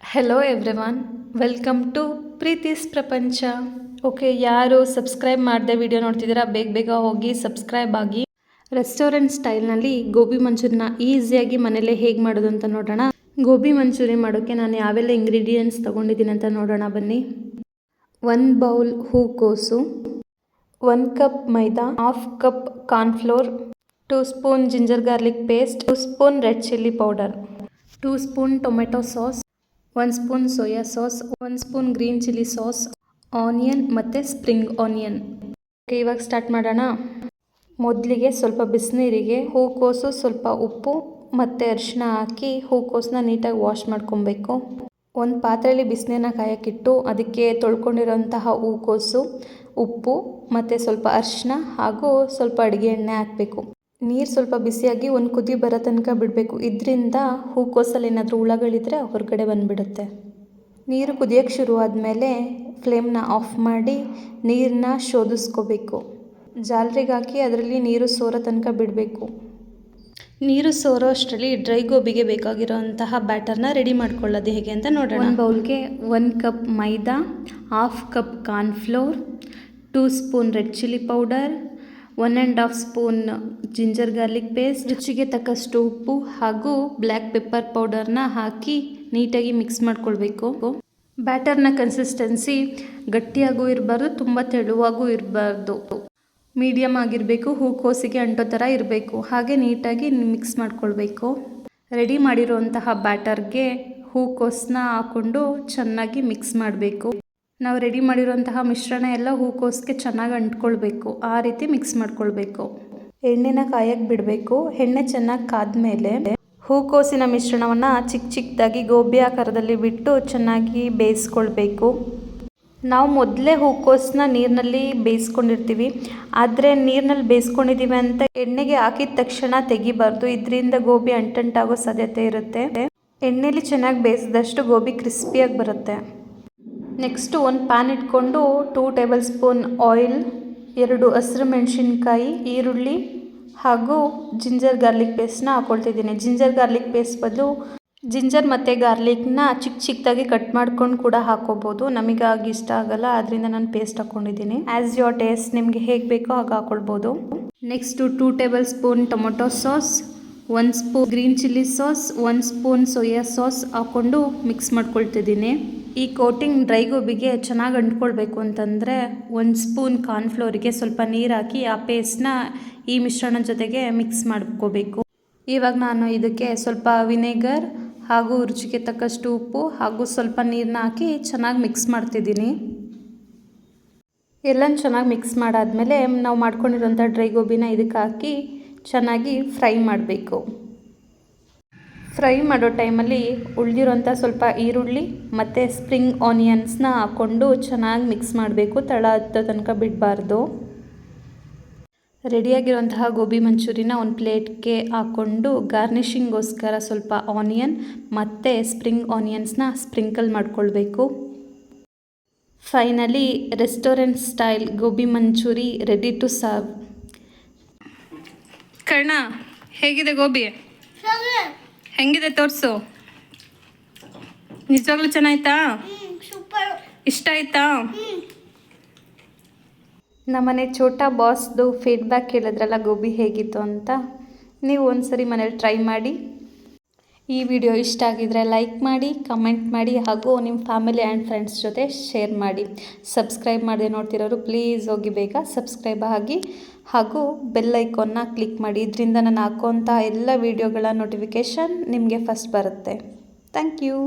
Hello everyone welcome to Preethi's ಪ್ರಪಂಚ okay ಯಾರು subscribe ಮಾಡದೆ ವಿಡಿಯೋ ನೋಡ್ತಿದ್ದೀರಾ, ಬೇಗ ಬೇಗ ಹೋಗಿ ಸಬ್ಸ್ಕ್ರೈಬ್ ಆಗಿ. ರೆಸ್ಟೋರೆಂಟ್ ಸ್ಟೈಲ್ನಲ್ಲಿ ಗೋಬಿ ಮಂಚೂರಿನ ಈಸಿಯಾಗಿ ಮನೇಲೆ ಹೇಗೆ ಮಾಡೋದು ಅಂತ ನೋಡೋಣ. ಗೋಬಿ ಮಂಚೂರಿ ಮಾಡೋಕ್ಕೆ ನಾನು ಯಾವೆಲ್ಲ ಇಂಗ್ರೀಡಿಯೆಂಟ್ಸ್ ತೊಗೊಂಡಿದ್ದೀನಿ ಅಂತ ನೋಡೋಣ, ಬನ್ನಿ. ಒನ್ ಬೌಲ್ ಹೂಕೋಸು one cup maida. Half cup cornflour two spoon ginger garlic paste two spoon red chilli powder two spoon tomato sauce ಒಂದು ಸ್ಪೂನ್ ಸೋಯಾ ಸಾಸ್ ಒಂದು spoon green chilli sauce, onion ಮತ್ತು spring onion. Okay, ಇವಾಗ start ಮಾಡೋಣ. ಮೊದಲಿಗೆ ಸ್ವಲ್ಪ ಬಿಸಿನೀರಿಗೆ ಹೂಕೋಸು, ಸ್ವಲ್ಪ ಉಪ್ಪು ಮತ್ತು ಅರಿಶಿನ ಹಾಕಿ ಹೂಕೋಸನ್ನ ನೀಟಾಗಿ ವಾಶ್ ಮಾಡ್ಕೊಬೇಕು. ಒಂದು ಪಾತ್ರೆಯಲ್ಲಿ ಬಿಸಿನೀರನ್ನ ಕಾಯಕ್ಕಿಟ್ಟು ಅದಕ್ಕೆ ತೊಳ್ಕೊಂಡಿರೋಂತಹ ಹೂಕೋಸು, ಉಪ್ಪು ಮತ್ತು ಸ್ವಲ್ಪ ಅರಿಶಿನ ಹಾಗೂ ಸ್ವಲ್ಪ ಅಡುಗೆ ಎಣ್ಣೆ ಹಾಕಬೇಕು. ನೀರು ಸ್ವಲ್ಪ ಬಿಸಿಯಾಗಿ ಒಂದು ಕುದಿ ಬರೋ ತನಕ ಬಿಡಬೇಕು. ಇದರಿಂದ ಹೂಕೋಸಲ್ಲಿ ಏನಾದರೂ ಹುಳಗಳಿದ್ರೆ ಹೊರಗಡೆ ಬಂದುಬಿಡುತ್ತೆ. ನೀರು ಕುದಿಯೋಕ್ಕೆ ಶುರು ಆದಮೇಲೆ ಫ್ಲೇಮ್ನ ಆಫ್ ಮಾಡಿ ನೀರನ್ನ ಶೋಧಿಸ್ಕೋಬೇಕು. ಜಾಲರಿಗೆ ಹಾಕಿ ಅದರಲ್ಲಿ ನೀರು ಸೋರೋ ತನಕ ಬಿಡಬೇಕು. ನೀರು ಸೋರೋ ಅಷ್ಟರಲ್ಲಿ ಡ್ರೈ ಗೋಬಿಗೆ ಬೇಕಾಗಿರೋಂತಹ ಬ್ಯಾಟರ್ನ ರೆಡಿ ಮಾಡ್ಕೊಳ್ಳೋದು ಹೇಗೆ ಅಂತ ನೋಡೋಣ. ಒಂದು ಬೌಲ್ಗೆ one cup maida half cup cornflour two spoon red chilli powder one and half spoon ginger garlic paste ರುಚಿಗೆ ತಕ್ಕಷ್ಟು ಉಪ್ಪು ಹಾಗೂ ಬ್ಲ್ಯಾಕ್ ಪೆಪ್ಪರ್ ಪೌಡರ್ನ ಹಾಕಿ ನೀಟಾಗಿ ಮಿಕ್ಸ್ ಮಾಡ್ಕೊಳ್ಬೇಕು. ಬ್ಯಾಟರ್ನ ಕನ್ಸಿಸ್ಟೆನ್ಸಿ ಗಟ್ಟಿಯಾಗೂ ಇರಬಾರ್ದು, ತುಂಬ ತೆಳುವಾಗೂ ಇರಬಾರ್ದು. ಮೀಡಿಯಮ್ ಆಗಿರಬೇಕು, ಹೂಕೋಸಿಗೆ ಅಂಟೋ ಥರ ಇರಬೇಕು, ಹಾಗೆ ನೀಟಾಗಿ ಮಿಕ್ಸ್ ಮಾಡ್ಕೊಳ್ಬೇಕು. ರೆಡಿ ಮಾಡಿರುವಂತಹ ಬ್ಯಾಟರ್ಗೆ ಹೂಕೋಸನ್ನ ಹಾಕ್ಕೊಂಡು ಚೆನ್ನಾಗಿ ಮಿಕ್ಸ್ ಮಾಡಬೇಕು. ನಾವು ರೆಡಿ ಮಾಡಿರುವಂತಹ ಮಿಶ್ರಣ ಎಲ್ಲ ಹೂಕೋಸ್ಗೆ ಚೆನ್ನಾಗಿ ಅಂಟ್ಕೊಳ್ಬೇಕು. ಆ ರೀತಿ ಮಿಕ್ಸ್ ಮಾಡ್ಕೊಳ್ಬೇಕು. ಎಣ್ಣೆನ ಕಾಯಕ್ಕೆ ಬಿಡಬೇಕು. ಎಣ್ಣೆ ಚೆನ್ನಾಗಿ ಕಾದ್ಮೇಲೆ ಹೂಕೋಸಿನ ಮಿಶ್ರಣವನ್ನು ಚಿಕ್ಕ ಚಿಕ್ಕದಾಗಿ ಗೋಬಿ ಆಕಾರದಲ್ಲಿ ಬಿಟ್ಟು ಚೆನ್ನಾಗಿ ಬೇಯಿಸ್ಕೊಳ್ಬೇಕು. ನಾವು ಮೊದಲೇ ಹೂಕೋಸನ್ನ ನೀರಿನಲ್ಲಿ ಬೇಯಿಸ್ಕೊಂಡಿರ್ತೀವಿ. ಆದರೆ ನೀರಿನಲ್ಲಿ ಬೇಯಿಸ್ಕೊಂಡಿದ್ದೀವಿ ಅಂತ ಎಣ್ಣೆಗೆ ಹಾಕಿದ ತಕ್ಷಣ ತೆಗಿಬಾರ್ದು. ಇದರಿಂದ ಗೋಬಿ ಅಂಟಂಟಾಗೋ ಸಾಧ್ಯತೆ ಇರುತ್ತೆ. ಎಣ್ಣೆಲಿ ಚೆನ್ನಾಗಿ ಬೇಯಿಸಿದಷ್ಟು ಗೋಬಿ ಕ್ರಿಸ್ಪಿಯಾಗಿ ಬರುತ್ತೆ. ನೆಕ್ಸ್ಟು ಒಂದು ಪ್ಯಾನ್ ಇಟ್ಕೊಂಡು ಟೂ ಟೇಬಲ್ ಸ್ಪೂನ್ ಆಯಿಲ್, ಎರಡು ಹಸಿರು ಮೆಣಸಿನ್ಕಾಯಿ, ಈರುಳ್ಳಿ ಹಾಗೂ ಜಿಂಜರ್ ಗಾರ್ಲಿಕ್ ಪೇಸ್ಟ್ನ ಹಾಕ್ಕೊಳ್ತಿದ್ದೀನಿ ಜಿಂಜರ್ ಗಾರ್ಲಿಕ್ ಪೇಸ್ಟ್ ಬದಲು ಜಿಂಜರ್ ಮತ್ತು ಗಾರ್ಲಿಕ್ನ ಚಿಕ್ಕ ಚಿಕ್ಕದಾಗಿ ಕಟ್ ಮಾಡ್ಕೊಂಡು ಕೂಡ ಹಾಕ್ಕೋಬೋದು ನಮಗೆ ಆಗ ಇಷ್ಟ ಆಗಲ್ಲ ಅದರಿಂದ ನಾನು ಪೇಸ್ಟ್ ಹಾಕ್ಕೊಂಡಿದ್ದೀನಿ ಆ್ಯಸ್ ಯೋರ್ ಟೇಸ್ಟ್ ನಿಮಗೆ ಹೇಗೆ ಬೇಕೋ ಹಾಗೆ ಹಾಕ್ಕೊಳ್ಬೋದು next two tablespoon tomato sauce one spoon green chilli sauce one spoon soya sauce ಹಾಕ್ಕೊಂಡು ಮಿಕ್ಸ್ ಮಾಡ್ಕೊಳ್ತಿದ್ದೀನಿ. ಈ ಕೋಟಿಂಗ್ ಡ್ರೈ ಗೋಬಿಗೆ ಚೆನ್ನಾಗಿ ಅಂಟ್ಕೊಳ್ಬೇಕು ಅಂತಂದರೆ ಒಂದು ಸ್ಪೂನ್ ಕಾರ್ನ್ಫ್ಲೋರಿಗೆ ಸ್ವಲ್ಪ ನೀರು ಹಾಕಿ ಆ ಪೇಸ್ಟ್ನ ಈ ಮಿಶ್ರಣ ಜೊತೆಗೆ ಮಿಕ್ಸ್ ಮಾಡ್ಕೋಬೇಕು. ಇವಾಗ ನಾನು ಇದಕ್ಕೆ ಸ್ವಲ್ಪ ವಿನೆಗರ್ ಹಾಗೂ ರುಚಿಗೆ ತಕ್ಕಷ್ಟು ಉಪ್ಪು ಹಾಗೂ ಸ್ವಲ್ಪ ನೀರನ್ನ ಹಾಕಿ ಚೆನ್ನಾಗಿ ಮಿಕ್ಸ್ ಮಾಡ್ತಿದ್ದೀನಿ. ಎಲ್ಲ ಚೆನ್ನಾಗಿ ಮಿಕ್ಸ್ ಮಾಡಾದಮೇಲೆ ನಾವು ಮಾಡ್ಕೊಂಡಿರೋಂಥ ಡ್ರೈ ಗೋಬಿನ ಇದಕ್ಕೆ ಹಾಕಿ ಚೆನ್ನಾಗಿ ಫ್ರೈ ಮಾಡಬೇಕು. ಫ್ರೈ ಮಾಡೋ ಟೈಮಲ್ಲಿ ಉಳಿದಿರೋಂಥ ಸ್ವಲ್ಪ ಈರುಳ್ಳಿ ಮತ್ತು ಸ್ಪ್ರಿಂಗ್ ಆನಿಯನ್ಸ್ನ ಹಾಕ್ಕೊಂಡು ಚೆನ್ನಾಗಿ ಮಿಕ್ಸ್ ಮಾಡಬೇಕು ತಳ ಹತ್ತೋ ತನಕ ಬಿಡಬಾರ್ದು. ರೆಡಿಯಾಗಿರುವಂತಹ ಗೋಬಿ ಮಂಚೂರಿನ ಒಂದು ಪ್ಲೇಟ್ಗೆ ಹಾಕ್ಕೊಂಡು ಗಾರ್ನಿಷಿಂಗೋಸ್ಕರ ಸ್ವಲ್ಪ ಆನಿಯನ್ ಮತ್ತು ಸ್ಪ್ರಿಂಗ್ ಆನಿಯನ್ಸ್ನ ಸ್ಪ್ರಿಂಕಲ್ ಮಾಡ್ಕೊಳ್ಬೇಕು. Finally restaurant style gobi manchurian ready to serve. Karna, ಹೇಗಿದೆ ಗೋಬಿ? ಹೆಂಗಿದೆ ತೋರಿಸು? ನಿಜವಾಗ್ಲೂ ಚೆನ್ನಾಯ್ತಾ? ಇಷ್ಟ ಆಯ್ತಾ? ನಮ್ಮನೆ ಛೋಟಾ ಬಾಸ್ದು ಫೀಡ್ಬ್ಯಾಕ್ ಕೇಳಿದ್ರಲ್ಲ, ಗೋಬಿ ಹೇಗಿತ್ತು ಅಂತ. ನೀವು ಒಂದ್ಸರಿ ಮನೇಲಿ ಟ್ರೈ ಮಾಡಿ. ಈ ವಿಡಿಯೋ ಇಷ್ಟ ಆಗಿದ್ರೆ ಲೈಕ್ ಮಾಡಿ ಕಮೆಂಟ್ ಮಾಡಿ, ಹಾಗೂ ನಿಮ್ಮ ಫ್ಯಾಮಿಲಿ ಆ್ಯಂಡ್ ಫ್ರೆಂಡ್ಸ್ ಜೊತೆ ಶೇರ್ ಮಾಡಿ. ಸಬ್ಸ್ಕ್ರೈಬ್ ಮಾಡದೆ ನೋಡ್ತಿರೋರು ಪ್ಲೀಸ್ ಹೋಗಿ ಬೇಗ ಸಬ್ಸ್ಕ್ರೈಬ್ ಆಗಿ. ಹಾಗೂ ಬೆಲ್ ಐಕಾನ್ನ ಕ್ಲಿಕ್ ಮಾಡಿ. ಇದರಿಂದ ನಾನು ಹಾಕೋಂಥ ಎಲ್ಲ ವೀಡಿಯೋಗಳ ನೋಟಿಫಿಕೇಷನ್ ನಿಮಗೆ ಫಸ್ಟ್ ಬರುತ್ತೆ. Thank you